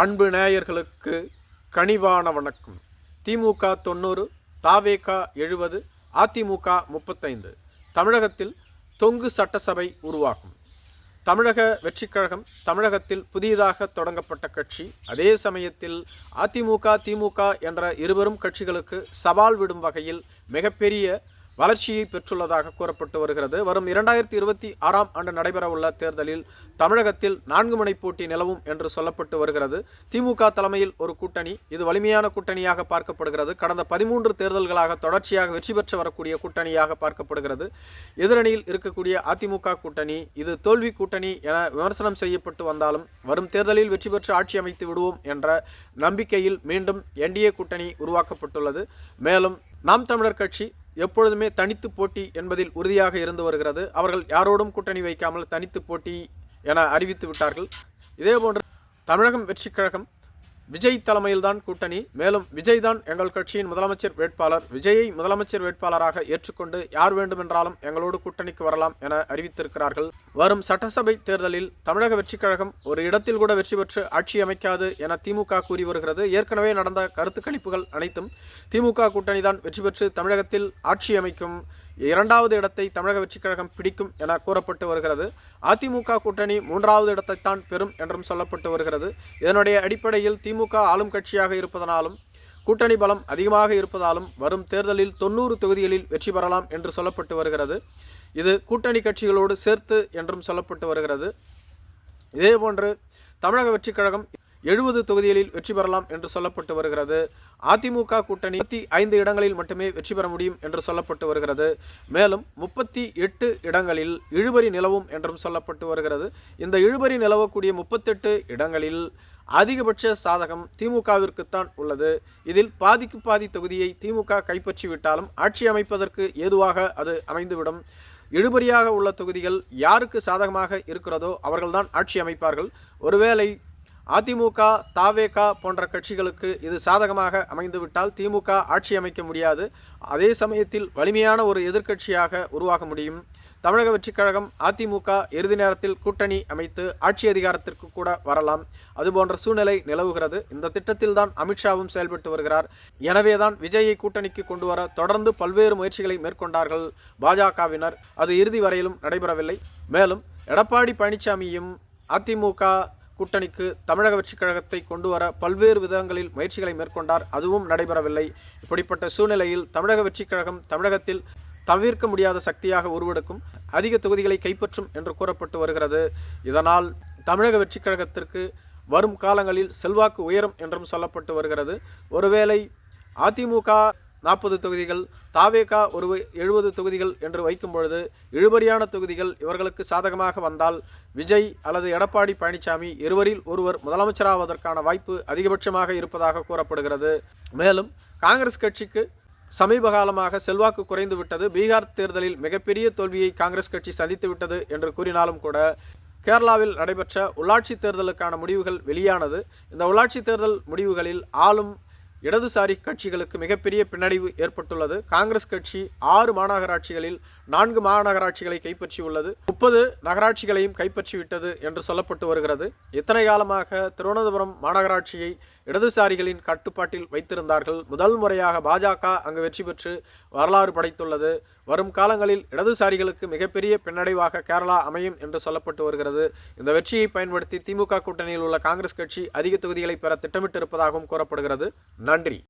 அன்பு நேயர்களுக்கு கனிவான வணக்கம். திமுக தொண்ணூறு தாவேகா எழுபது அதிமுக முப்பத்தைந்து. தமிழகத்தில் தொங்கு சட்டசபை உருவாகும். தமிழக வெற்றிக் கழகம் தமிழகத்தில் புதியதாக தொடங்கப்பட்ட கட்சி. அதே சமயத்தில் அதிமுக திமுக என்ற இருவரும் கட்சிகளுக்கு சவால் விடும் வகையில் மிகப்பெரிய வளர்ச்சியை பெற்றுள்ளதாக கூறப்பட்டு வருகிறது. வரும் இரண்டாயிரத்தி இருபத்தி ஆறாம் ஆண்டு நடைபெறவுள்ள தேர்தலில் தமிழகத்தில் நான்கு முனை போட்டி நிலவும் என்று சொல்லப்பட்டு வருகிறது. திமுக தலைமையில் ஒரு கூட்டணி இது வலிமையான கூட்டணியாக பார்க்கப்படுகிறது. கடந்த பதிமூன்று தேர்தல்களாக தொடர்ச்சியாக வெற்றி பெற்று வரக்கூடிய கூட்டணியாக பார்க்கப்படுகிறது. எதிரணியில் இருக்கக்கூடிய அதிமுக கூட்டணி இது தோல்வி கூட்டணி என விமர்சனம் செய்யப்பட்டு வந்தாலும் வரும் தேர்தலில் வெற்றி பெற்று ஆட்சி அமைத்து விடுவோம் என்ற நம்பிக்கையில் மீண்டும் என்டிஏ கூட்டணி உருவாக்கப்பட்டுள்ளது. மேலும் நாம் தமிழர் கட்சி எப்பொழுதுமே தனித்து போட்டி என்பதில் உறுதியாக இருந்து வருகிறது. அவர்கள் யாரோடும் கூட்டணி வைக்காமல் தனித்து போட்டி என அறிவித்து விட்டார்கள். இதேபோன்று தமிழகம் வெற்றி கழகம் விஜய் தலைமையில்தான் கூட்டணி. மேலும் விஜய் தான் எங்கள் கட்சியின் முதலமைச்சர் வேட்பாளர். விஜயை முதலமைச்சர் வேட்பாளராக ஏற்றுக்கொண்டு யார் வேண்டுமென்றாலும் எங்களோடு கூட்டணிக்கு வரலாம் என அறிவித்திருக்கிறார்கள். வரும் சட்டசபை தேர்தலில் தமிழக வெற்றிக் கழகம் ஒரு இடத்தில் கூட வெற்றி பெற்று ஆட்சி அமைக்காது என திமுக கூறி வருகிறது. ஏற்கனவே நடந்த கருத்து கணிப்புகள் அனைத்தும் திமுக கூட்டணி தான் வெற்றி பெற்று தமிழகத்தில் ஆட்சி அமைக்கும் இரண்டாவது இடத்தை தமிழக வெற்றிக் கழகம் பிடிக்கும் என கூறப்பட்டு வருகிறது. அதிமுக கூட்டணி மூன்றாவது இடத்தைத்தான் பெறும் என்றும் சொல்லப்பட்டு வருகிறது. இதனுடைய அடிப்படையில் திமுக ஆளும் கட்சியாக இருப்பதனாலும் கூட்டணி பலம் அதிகமாக இருப்பதாலும் வரும் தேர்தலில் தொண்ணூறு தொகுதிகளில் வெற்றி பெறலாம் என்று சொல்லப்பட்டு வருகிறது. இது கூட்டணி கட்சிகளோடு சேர்த்து என்றும் சொல்லப்பட்டு வருகிறது. இதேபோன்று தமிழக வெற்றிக் கழகம் எழுபது தொகுதிகளில் வெற்றி பெறலாம் என்று சொல்லப்பட்டு வருகிறது. அதிமுக கூட்டணி முப்பத்தி ஐந்து இடங்களில் மட்டுமே வெற்றி பெற முடியும் என்று சொல்லப்பட்டு வருகிறது. மேலும் முப்பத்தி எட்டு இடங்களில் இழுபறி நிலவும் என்றும் சொல்லப்பட்டு வருகிறது. இந்த இழுபறி நிலவக்கூடிய முப்பத்தெட்டு இடங்களில் அதிகபட்ச சாதகம் திமுகவிற்குத்தான் உள்ளது. இதில் பாதிக்கு பாதி தொகுதியை திமுக கைப்பற்றிவிட்டாலும் ஆட்சி அமைப்பதற்கு ஏதுவாக அது அமைந்துவிடும். இழுபறியாக உள்ள தொகுதிகள் யாருக்கு சாதகமாக இருக்கிறதோ அவர்கள்தான் ஆட்சி அமைப்பார்கள். ஒருவேளை அதிமுக தாவேகா போன்ற கட்சிகளுக்கு இது சாதகமாக அமைந்துவிட்டால் திமுக ஆட்சி அமைக்க முடியாது. அதே சமயத்தில் வலிமையான ஒரு எதிர்க்கட்சியாக உருவாக முடியும். தமிழக வெற்றிக் கழகம் அதிமுக இறுதி நேரத்தில் கூட்டணி அமைத்து ஆட்சி அதிகாரத்திற்கு கூட வரலாம். அதுபோன்ற சூழ்நிலை நிலவுகிறது. இந்த திட்டத்தில் தான் அமித்ஷாவும் செயல்பட்டு வருகிறார். எனவேதான் விஜயை கூட்டணிக்கு கொண்டு வர தொடர்ந்து பல்வேறு முயற்சிகளை மேற்கொண்டார்கள் பாஜகவினர். அது இறுதி வரையிலும் நடைபெறவில்லை. மேலும் எடப்பாடி பழனிசாமியும் அதிமுக கூட்டணிக்கு தமிழக வெற்றிக் கழகத்தை கொண்டு வர பல்வேறு விதங்களில் முயற்சிகளை மேற்கொண்டார். அதுவும் நடைபெறவில்லை. இப்படிப்பட்ட சூழ்நிலையில் தமிழக வெற்றிக் கழகம் தமிழகத்தில் தவிர்க்க முடியாத சக்தியாக உருவெடுக்கும் அதிக தொகுதிகளை கைப்பற்றும் என்று கூறப்பட்டு வருகிறது. இதனால் தமிழக வெற்றிக் கழகத்திற்கு வரும் காலங்களில் செல்வாக்கு உயரும் என்றும் சொல்லப்பட்டு வருகிறது. ஒருவேளை அதிமுக நாற்பது தொகுதிகள் தாவேகா ஒரு எழுபது தொகுதிகள் என்று வைக்கும் பொழுது இழுபறியான தொகுதிகள் இவர்களுக்கு சாதகமாக வந்தால் விஜய் அல்லது எடப்பாடி பழனிசாமி இருவரில் ஒருவர் முதலமைச்சராவதற்கான வாய்ப்பு அதிகபட்சமாக இருப்பதாக கூறப்படுகிறது. மேலும் காங்கிரஸ் கட்சிக்கு சமீப காலமாக செல்வாக்கு குறைந்து விட்டது. பீகார் தேர்தலில் மிகப்பெரிய தோல்வியை காங்கிரஸ் கட்சி சந்தித்துவிட்டது என்று கூறினாலும் கூட கேரளாவில் நடைபெற்ற உள்ளாட்சி தேர்தலுக்கான முடிவுகள் வெளியானது. இந்த உள்ளாட்சி தேர்தல் முடிவுகளில் ஆளும் இடதுசாரி கட்சிகளுக்கு மிகப்பெரிய பின்னடைவு ஏற்பட்டுள்ளது. காங்கிரஸ் கட்சி ஆறு மாநகராட்சிகளில் நான்கு மாநகராட்சிகளை கைப்பற்றியுள்ளது. முப்பது நகராட்சிகளையும் கைப்பற்றிவிட்டது என்று சொல்லப்பட்டு வருகிறது. இத்தனை காலமாக திருவனந்தபுரம் மாநகராட்சியை இடதுசாரிகளின் கட்டுப்பாட்டில் வைத்திருந்தார்கள். முதல் முறையாக பாஜக அங்கு வெற்றி பெற்று வரலாறு படைத்துள்ளது. வரும் காலங்களில் இடதுசாரிகளுக்கு மிகப்பெரிய பின்னடைவாக கேரளா அமையும் என்று சொல்லப்பட்டு வருகிறது. இந்த வெற்றியை பயன்படுத்தி திமுக கூட்டணியில் உள்ள காங்கிரஸ் கட்சி அதிக தொகுதிகளை பெற திட்டமிட்டிருப்பதாகவும் கூறப்படுகிறது. நன்றி.